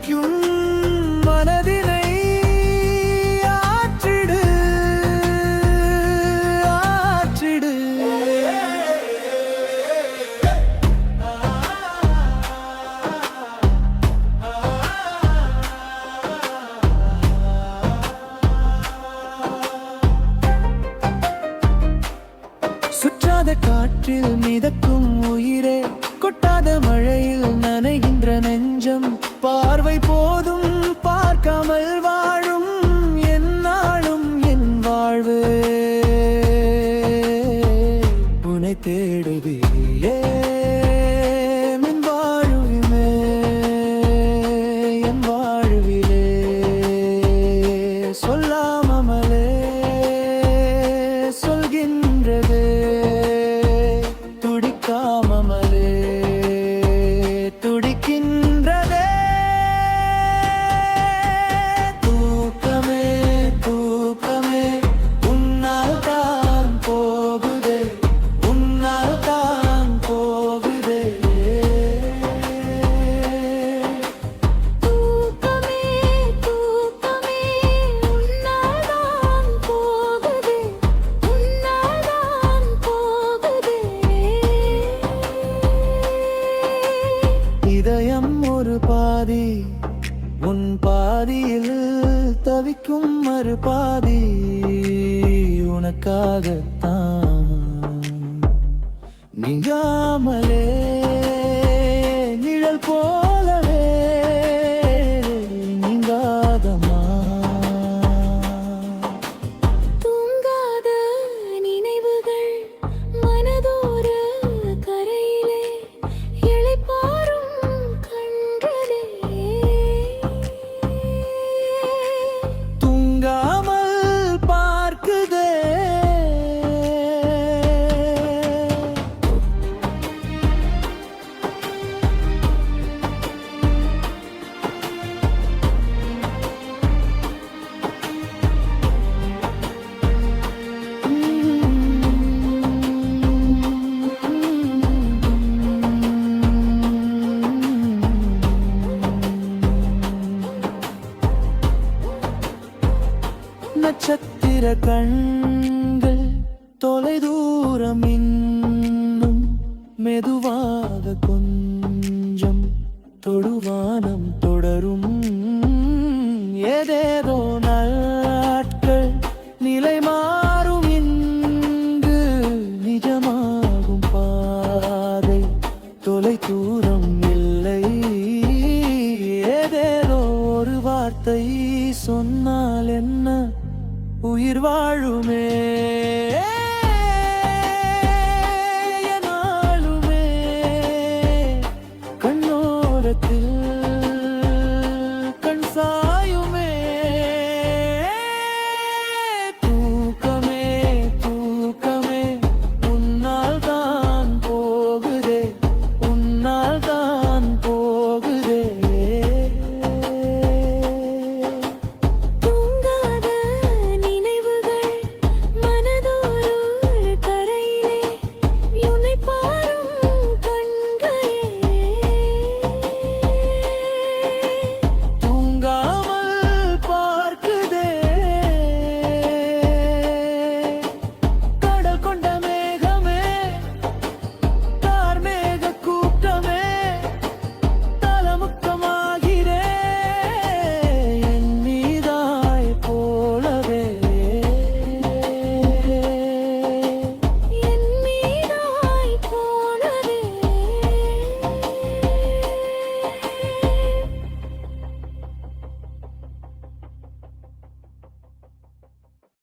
துடிக்கும் மனதினை ஆற்றிடு ஆற்றிடு. சுற்றாத காற்றில் மிதக்கும் உன் பாதியில் தவிக்கும் மறு பாதி உனக்காகத்தான். நீங்காமலே நட்சத்திர கண்கள் தொலைதூரம் இன்னும் மெதுவாக கொஞ்சம் தொடுவானம் தொடரும். ஏதேதோ நாட்கள் நிலை மாறும் இங்கு நிஜமாகும் பாதை தொலை உயிர் வாழுமே.